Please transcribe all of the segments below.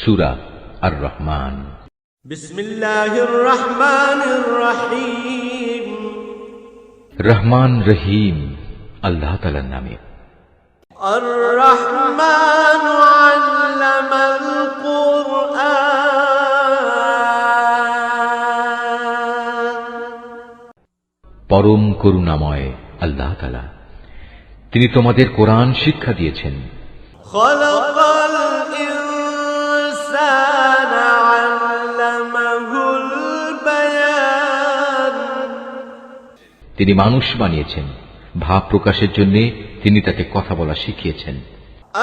সুরা আর রহমান بسم الله الرحمن الرحيم রহমান রহিম আল্লাহ তালার নামে الرحمن علم القرآن পরম করুণাময় আল্লাহ তালা তিনি তোমাদের কোরআন শিক্ষা দিয়েছেন خلق তিনি মানুষ বানিয়েছেন ভাব প্রকাশের জন্য তিনি তাকে কথা বলা শিখিয়েছেন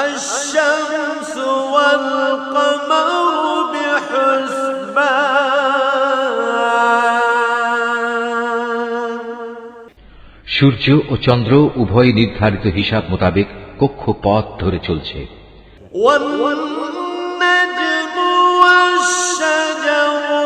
الشمس والقمر بحسبان সূর্য ও চন্দ্র উভয় নির্ধারিত হিসাব মোতাবেক কক্ষ পথ ধরে চলছে والنجم والشجر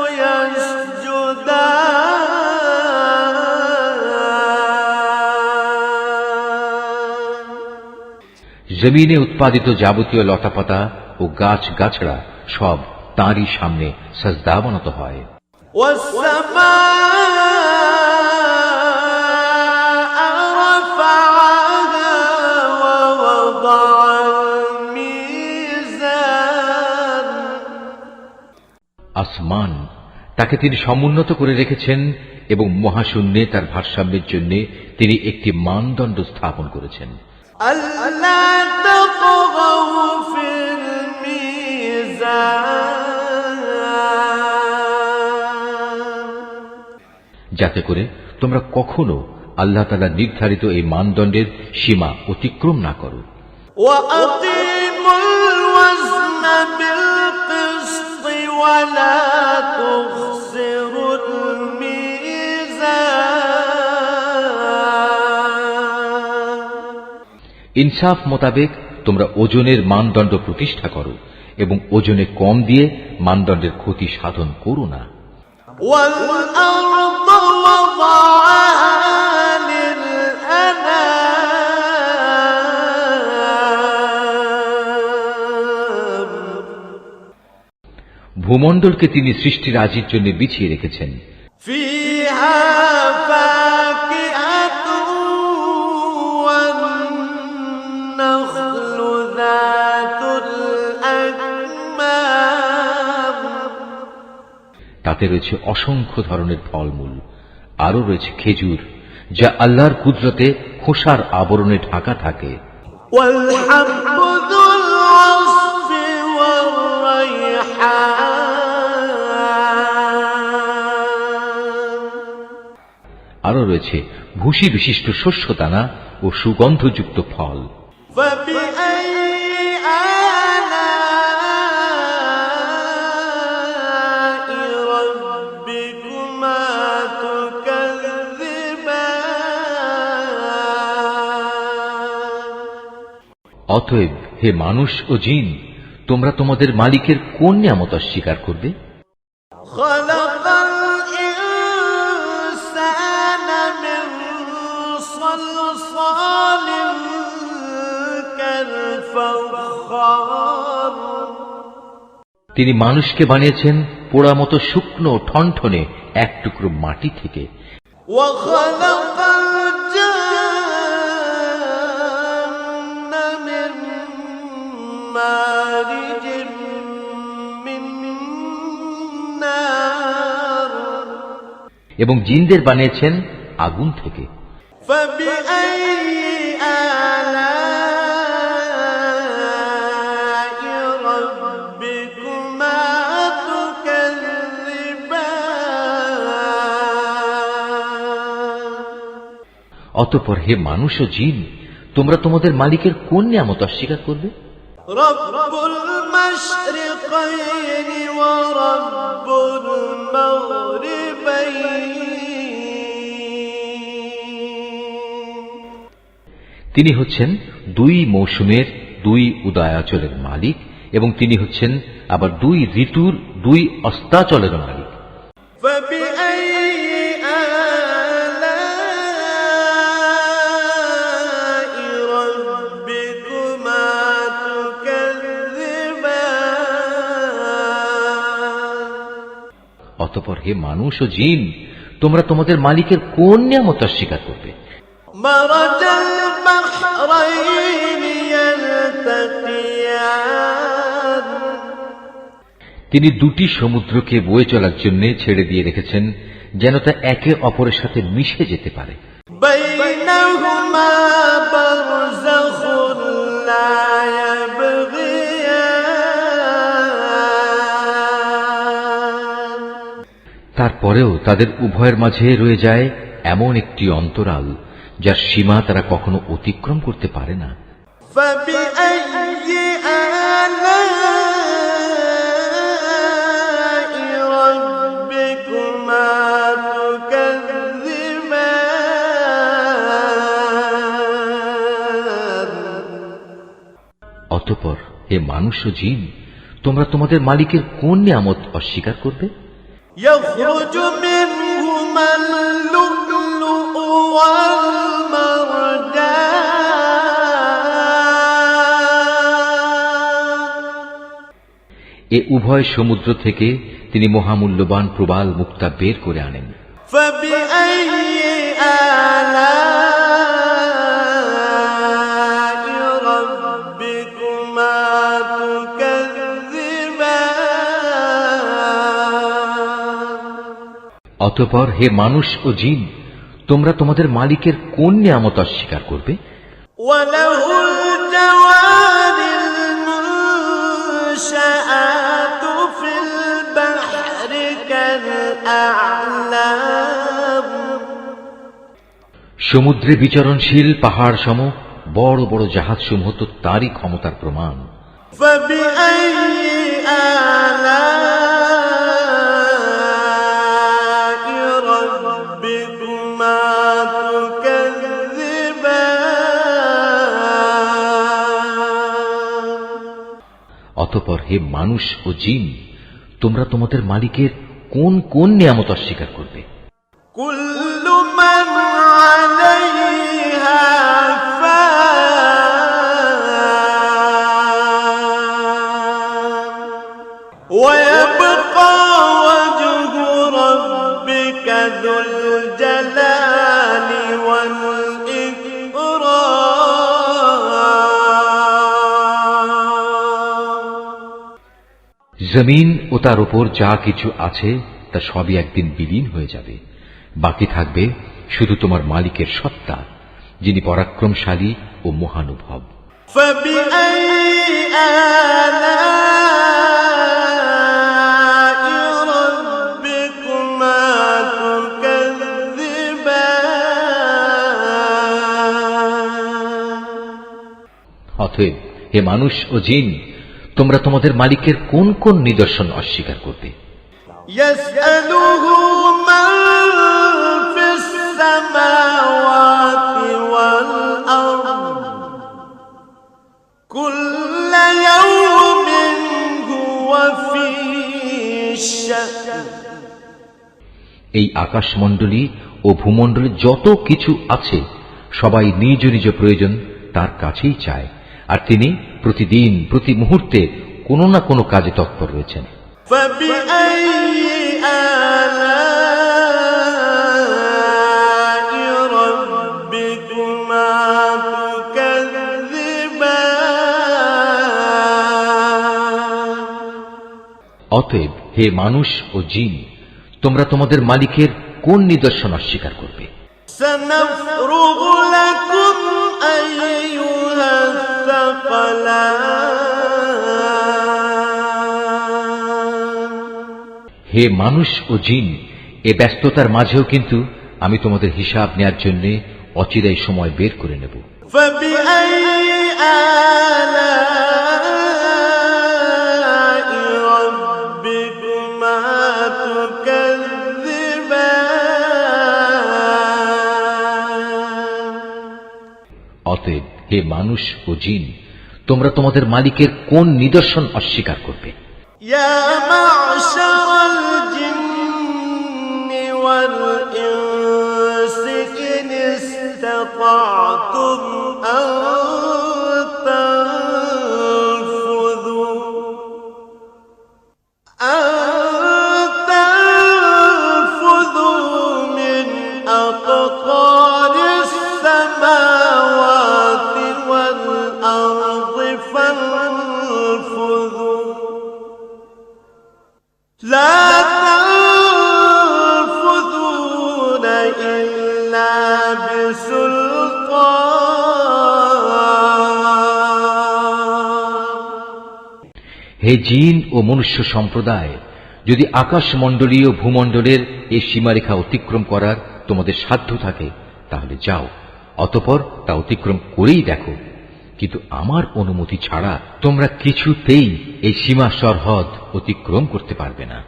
জমিনে উৎপাদিত যাবতীয় লতাপাতা ও গাছ গাছড়া সব তাঁরই সামনে সজদাবনত হয়। আসমান তাকে তিনি সমুন্নত করে রেখেছেন এবং মহাশূন্যে তার ভারসাম্যের জন্য তিনি একটি মানদণ্ড স্থাপন করেছেন। ألا تطغوا في الميزان যাতে করে তোমরা কখনো আল্লাহ তালা নির্ধারিত এই মানদণ্ডের সীমা অতিক্রম না করো وأقيموا الوزن بالقسط ولا تخسروا ইনসাফ মোতাবেক তোমরা ওজনের মানদণ্ড প্রতিষ্ঠা করো এবং ওজনে কম দিয়ে মানদণ্ডের ক্ষতি সাধন করো না। ভূমণ্ডলকে তিনি সৃষ্টির আজির জন্য বিছিয়ে রেখেছেন। ফিহা তাতে রয়েছে অসংখ্য ধরনের ফলমূল। আরও রয়েছে খেজুর, যা আল্লাহর কুদরতে খোসার আবরণে ঢাকা থাকে। আরও রয়েছে ভুষি বিশিষ্ট শস্য দানা ও সুগন্ধযুক্ত ফল। অতএব হে মানুষ ও জিন তোমরা তোমাদের মালিকের কোন নিয়ামত অস্বীকার করবে خلق الإنسان من صلصال كالفخار তিনি মানুষকে বানিয়েছেন পোড়া মতো শুকনো ঠনঠনে এক টুকরো মাটি থেকে وخلق এবং জিনদের বানিয়েছেন আগুন থেকে। অতপর হে মানুষ ও জিন, তোমরা তোমাদের মালিকের কোন নিয়ামত অস্বীকার করবে? রব্বুল মাশরিকাইনি ওয়া তিনি হচ্ছেন দুই মৌসুমের দুই উদয়াচলের মালিক এবং তিনি হচ্ছেন আবার দুই ঋতুর দুই অস্তাচলের মালিক। অতপর হে মানুষ ও জিন, তোমরা তোমাদের মালিকের কোন নিয়ামত অস্বীকার করবে? তিনি দুটি সমুদ্রকে বয়ে চলার জন্য ছেড়ে দিয়ে রেখেছেন, যেন তা একে অপরের সাথে মিশে যেতে পারে। তারপরেও তাদের উভয়ের মাঝে রয়ে যায় এমন একটি অন্তরাল যার সীমা তারা কখনো অতিক্রম করতে পারে না। অতপর হে মানুষ জিন তোমরা তোমাদের মালিকের কোন নিয়ামত অস্বীকার করবে? يخرج منهما اللؤلؤ والمرجان এ উভয় সমুদ্র থেকে তিনি মহামূল্যবান প্রবাল মুক্তা বের করে আনেন فبأي آلاء অতপর হে মানুষ ও জিন তোমরা তোমাদের মালিকের কোন নিয়ামত অস্বীকার করবে وله الجوار المنشآت في البحر كالأعلام সমুদ্রে বিচরণশীল পাহাড় সম বড় বড় জাহাজসমূহ তো তারই ক্ষমতার প্রমাণ فبأي آلاء অতপর হে মানুষ ও জিন তোমরা তোমাদের মালিকের কোন কোন নিয়ামত অস্বীকার করবে كل من عليها فان ويبقى وجه ربك ذو الجلال জমিন ও তার উপর যা কিছু আছে, তা সবই একদিন বিলীন হয়ে যাবে। বাকি থাকবে শুধু তোমার মালিকের সত্তা, যিনি পরাক্রমশালী ও মহানুভব। অতএব হে মানুষ ও জিন তোমরা তোমাদের মালিকের কোন কোন নিদর্শন অস্বীকার করবে? এই আকাশমণ্ডলী ও ভূমণ্ডলে যত কিছু আছে সবাই নিজ নিজ প্রয়োজন তার কাছেই চায়। আর তিনি প্রতিদিন প্রতি মুহূর্তে কোনো না কোনো কাজে তৎপর রয়েছেন فبأي آلاء ربكما تكذبان অতএব হে মানুষ ও জিন তোমরা তোমাদের মালিকের কোন নিদর্শন অস্বীকার করবে سنفرغ لكم أيها الثقلان হে মানুষ ও জিন এ ব্যস্ততার মাঝেও কিন্তু আমি তোমাদের হিসাব নেয়ার জন্য অচিরাই সময় বের করে নেব فبأي آلاء হে মানুষ ও জিন তোমরা তোমাদের মালিকের কোন নিদর্শন অস্বীকার করবে يا معشر الجن والإنس إن استطعتم হে জিন ও মনুষ্য সম্প্রদায়, যদি আকাশমণ্ডলীয় ভূমণ্ডলের এই সীমারেখা অতিক্রম করার তোমাদের সাধ্য থাকে, তাহলে যাও, অতপর তা অতিক্রম করেই দেখো। কিন্তু আমার অনুমতি ছাড়া তোমরা কিছুতেই এই সীমা সরহদ অতিক্রম করতে পারবে না।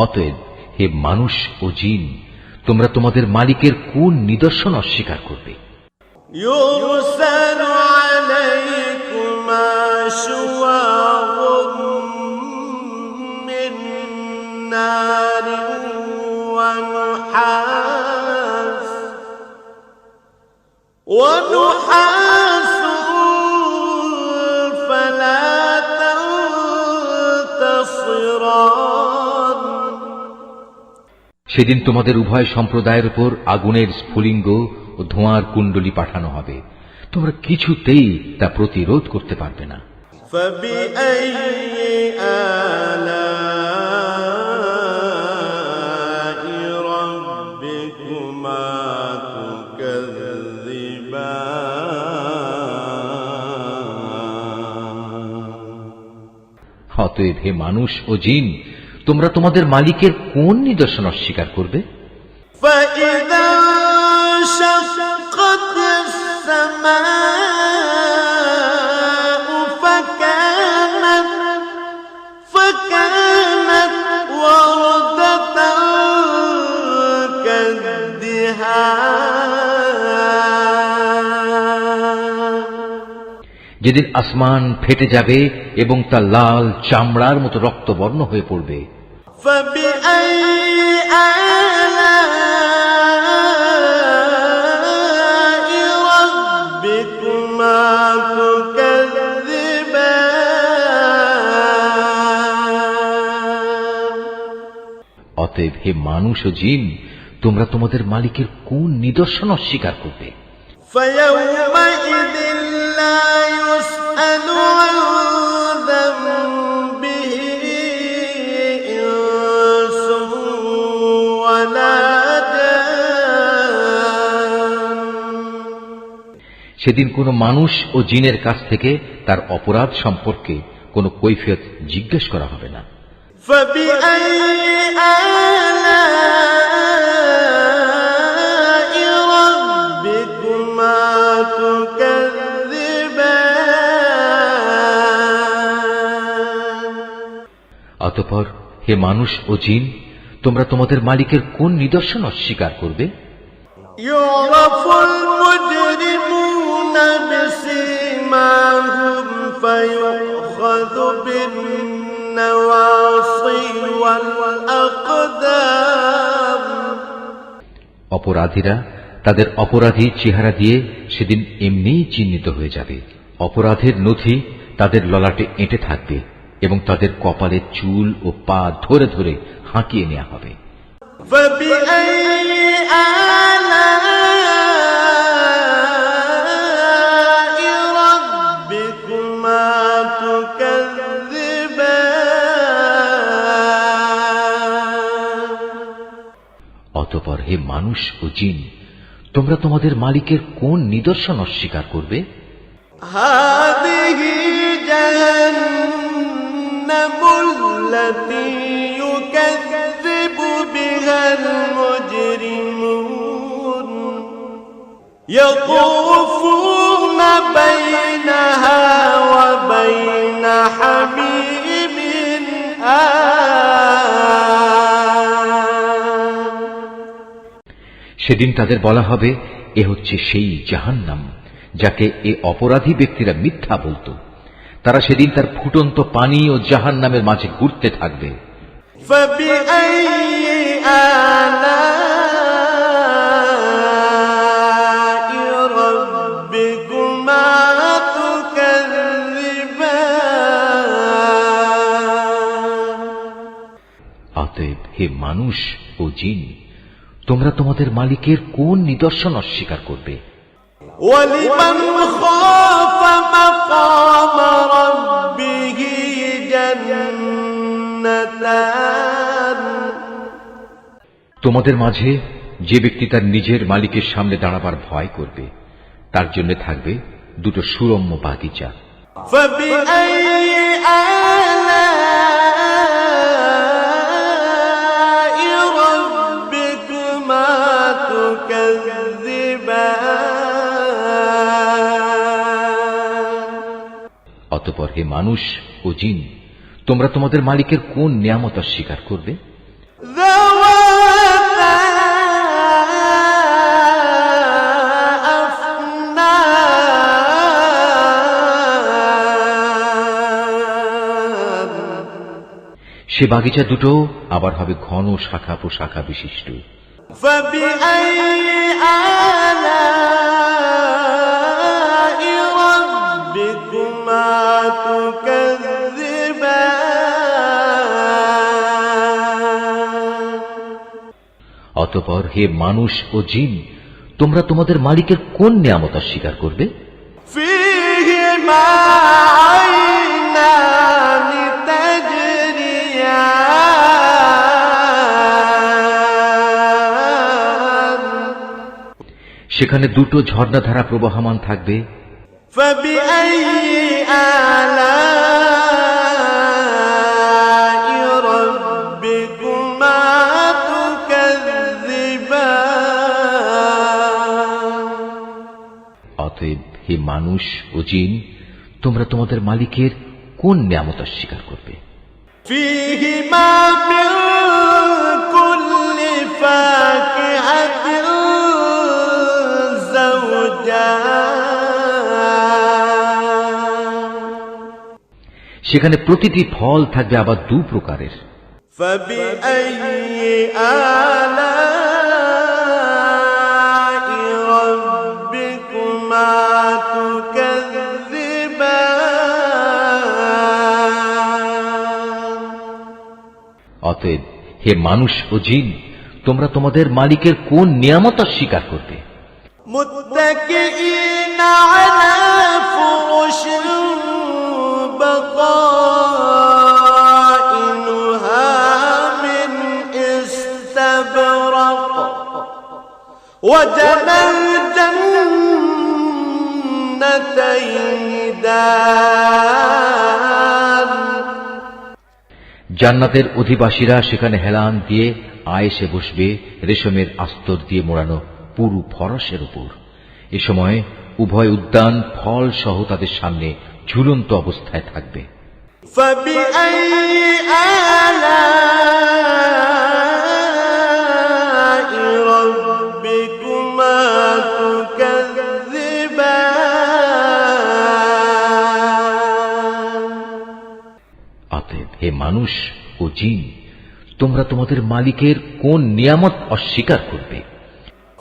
অতএব হে মানুষ ও জিন তোমরা তোমাদের মালিকের কোন নিদর্শন অস্বীকার করবে يرسل عليكما شواظ من نار ونحاس ونحاس সেদিন তোমাদের উভয় সম্প্রদায়ের উপর আগুনের স্ফুলিঙ্গ ও ধোঁয়ার কুণ্ডলি পাঠানো হবে। তোমরা কিছুতেই তা প্রতিরোধ করতে পারবে না। অতএব হে মানুষ ও জিন তোমরা তোমাদের মালিকের কোন নিদর্শন অস্বীকার করবে? যেদিন আসমান ফেটে যাবে এবং তা লাল চামড়ার মতো রক্তবর্ণ হয়ে পড়বে فبأي آلاء ربكما تكذبان অতএব হে মানুষ ও জিন তোমরা তোমাদের মালিকের কোন নিদর্শন অস্বীকার করবে فيومئذ لا يسأل عن ذنبه إنس ولا جان সেদিন কোনো মানুষ ও জিনের কাছ থেকে তার অপরাধ সম্পর্কে কোনো কৈফিয়ত জিজ্ঞেস করা হবে না فبأي آلاء অতপর হে মানুষ ও জিন তোমরা তোমাদের মালিকের কোন নিদর্শন অস্বীকার করবে? অপরাধীরা তাদের অপরাধী চেহারা দিয়ে সেদিন এমনিই চিহ্নিত হয়ে যাবে। অপরাধের নথি তাদের ললাটে এঁটে থাকবে। এবং তাদের কপালে চুল ও পা ধরে ধরে হাঁকিয়ে নেওয়া হবে। অতপর হে মানুষ ও জিন, তোমরা তোমাদের মালিকের কোন নিদর্শন অস্বীকার করবে? হাদিহি জাহান্নাম। التي يكذب بها المجرمون يطوفون بينها وبين حميم آن সেদিন তাদের বলা হবে এ হচ্ছে সেই জাহান্নাম যাকে এ অপরাধী ব্যক্তিরা মিথ্যা বলতো তারা সেদিন তার ফুটন্ত পানি ও জাহান নামের মাঝে ঘুরতে থাকবে। অতএব হে মানুষ ও জিন, তোমরা তোমাদের মালিকের কোন নিদর্শন অস্বীকার করবে? ولمن خاف مقام ربه جنتان তোমাদের মাঝে যে ব্যক্তি তার নিজের মালিকের সামনে দাঁড়াবার ভয় করবে তার জন্য থাকবে দুটো সুরম্য বাগিচা فبأي آلاء অতপর হে মানুষ ও জিন তোমরা তোমাদের মালিকের কোন নিয়ামত অস্বীকার করবে ذواتا أفنان সে বাগিচা দুটো আবার হবে ঘন শাখা প্রশাখা বিশিষ্ট فبأي آلاء অতপর হে মানুষ ও জিন তোমরা তোমাদের মালিকের কোন নিয়ামত অস্বীকার করবে فيهما عينان تجريان সেখানে দুটো ঝর্ণাধারা প্রবাহমান থাকবে فبأي آلاء ربكما تكذبان অতএব হে মানুষ ও জিন তোমরা তোমাদের মালিকের কোন নিয়ামত অস্বীকার করবে فيهما من সেখানে প্রতিটি ফল থাকবে আবার দু প্রকারের। অতএব হে মানুষ ও জিন তোমরা তোমাদের মালিকের কোন নিয়ামত স্বীকার করবে? মুত্তাকিইনা আলা ফুরুশিন بطائنها من استبرق وجنى الجنتين دان জান্নাতের অধিবাসীরা সেখানে হেলান দিয়ে আয়েসে বসবে রেশমের আস্তর দিয়ে মোড়ানো পুরু ফরসের উপর এ সময় উভয় উদ্যান ফল সহ তাদের সামনে ঝুলন্ত অবস্থায় থাকবে فبأي آلاء ربكما تكذبان অতএব হে মানুষ ও জিন তোমরা তোমাদের মালিকের কোন নিয়ামত অস্বীকার করবে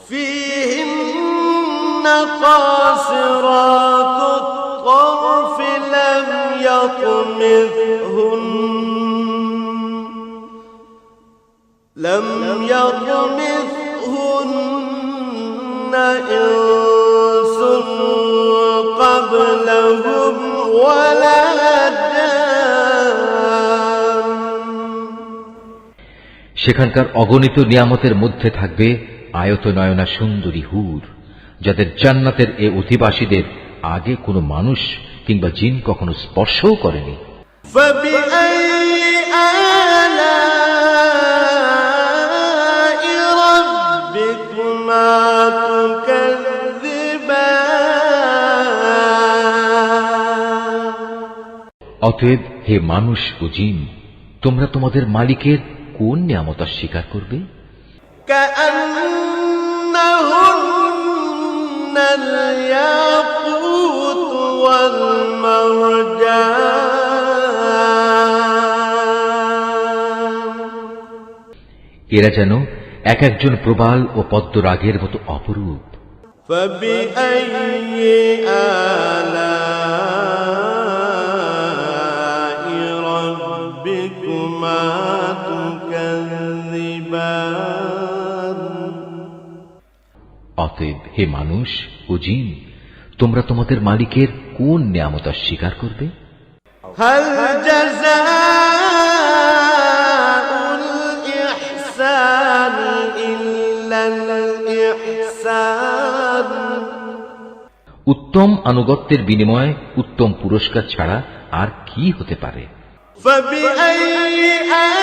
فيهن قاصرات الطرف لم يطمثهن لم يطمثهن إنس قبلهم ولا جان সেখানকার অগণিত নিয়ামতের মধ্যে থাকবে আয়ত নয়না সুন্দরী হুর যাদের জান্নাতের এ অধিবাসীদের আগে কোনো মানুষ কিংবা জিন কখনো স্পর্শও করেনি। অতএব হে মানুষ ও জিন, তোমরা তোমাদের মালিকের কোন নিয়ামতা স্বীকার করবে? এরা যেন এক একজন প্রবাল ও পদ্ম রাগের মতো অপরূপ। অতএব হে মানুষ ও জিন তোমরা তোমাদের মালিকের কোন নিয়ামত স্বীকার করবে هل جزاء الإحسان إلا الإحسان উত্তম আনুগত্যের বিনিময়ে উত্তম পুরস্কার ছাড়া আর কি হতে পারে فبأي آلاء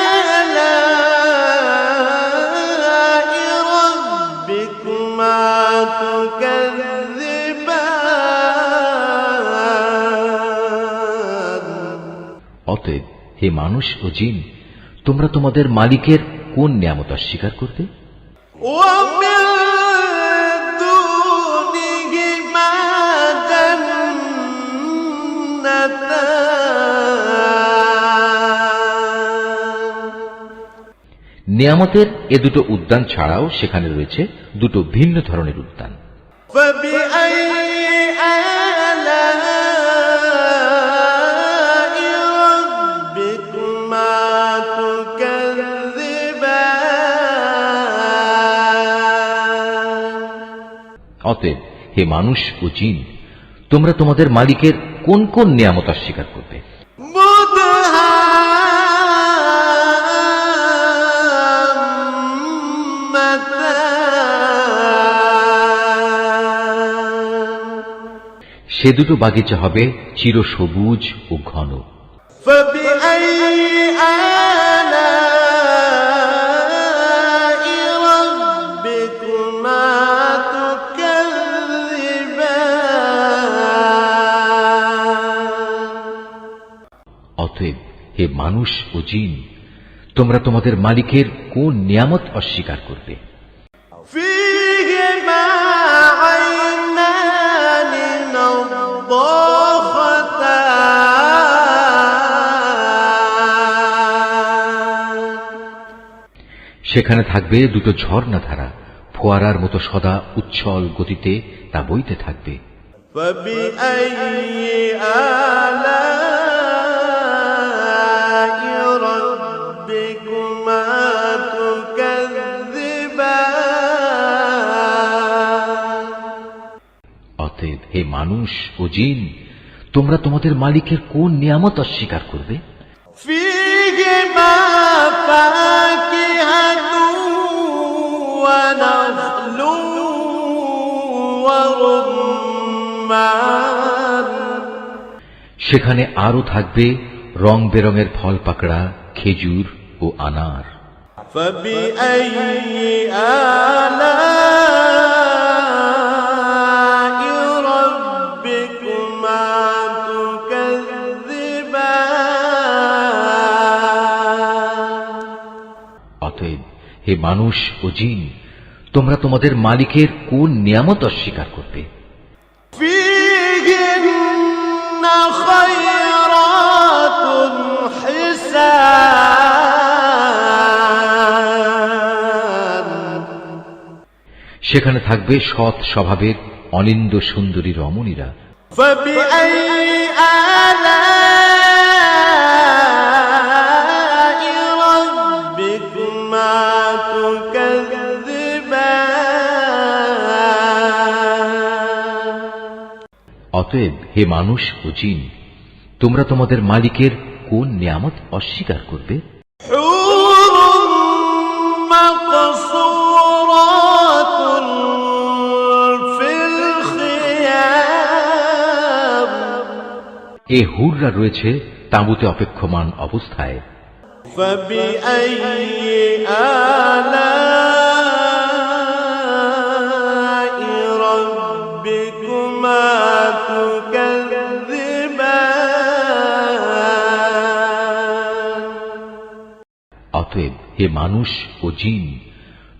অতএব হে মানুষ ও জিন, তোমরা তোমাদের মালিকের কোন নিয়ামত অস্বীকার করতে নিয়ামতের এ দুটো উদ্যান ছাড়াও সেখানে রয়েছে দুটো ভিন্ন ধরনের উদ্যান। হে মানুষ ও জিন, তোমরা তোমাদের মালিকের কোন কোন নিয়ামত অস্বীকার করবে? সে দুটো বাগিচা হবে চির সবুজ ও ঘন। মানুষ ও জিন তোমরা তোমাদের মালিকের কোন নিয়ামত অস্বীকার করবে فيهما عينان نضاختان সেখানে থাকবে দুটো ঝর্ণা ধারা ফোয়ারার মতো সদা উচ্ছল গতিতে তা বইতে থাকবে فبأي آلاء হে মানুষ ও জিন তোমরা তোমাদের মালিকের কোন নিয়ামত অস্বীকার করবে فيهما فاكهة ونخل ورمان সেখানে আরো থাকবে রং বেরঙের ফল পাকড়া খেজুর ও আনার فبأي آلاء হে মানুষ ও জিন তোমরা তোমাদের মালিকের কোন নিয়ামত অস্বীকার করবে فيهن خيرات حسان সেখানে থাকবে সৎ স্বভাবের অনিন্দ সুন্দরী রমণীরা فبأي آلاء অতএব হে মানুষ ও জিন তোমরা তোমাদের মালিকের কোন নিয়ামত অস্বীকার করবে حور مقصورات في الخيام এ হুররা রয়েছে তাঁবুতে অপেক্ষমান অবস্থায় فبأي آلاء হে মানুষ ও জিন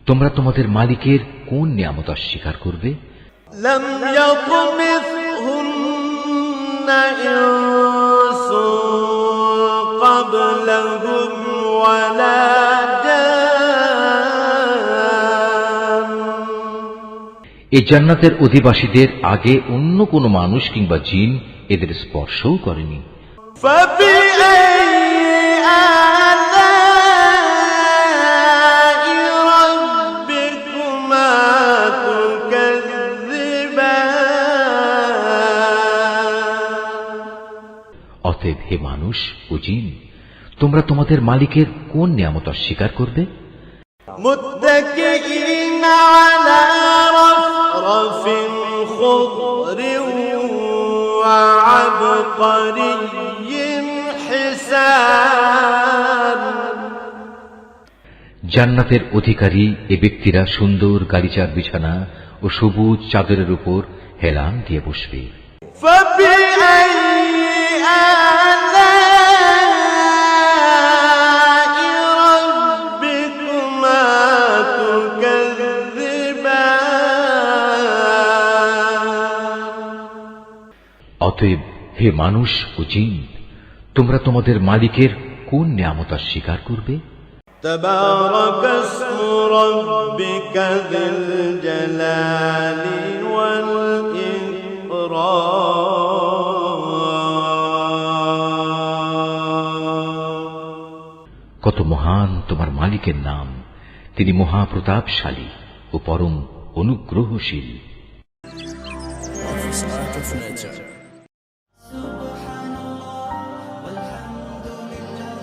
তোমরা তোমাদের মালিকের কোন নিয়ামত অস্বীকার করবে لم يطمثهن إنس قبلهم ولا جان এই জান্নাতের অধিবাসীদের আগে অন্য কোনো মানুষ কিংবা জিন এদের স্পর্শও করেনি হে মানুষ ও জিন তোমরা তোমাদের মালিকের কোন নিয়ামত অস্বীকার করবে? জান্নাতের অধিকারী এ ব্যক্তিরা সুন্দর গালিচার বিছানা ও সবুজ চাদরের উপর হেলান দিয়ে বসবে। হে মানুষ ও জিন তোমরা তোমাদের মালিকের কোন নিয়ামত অস্বীকার করবে تبارك اسم ربك ذي الجلال والإكرام কত মহান তোমার মালিকের নাম তিনি মহাপ্রতাপশালী ও পরম অনুগ্রহশীল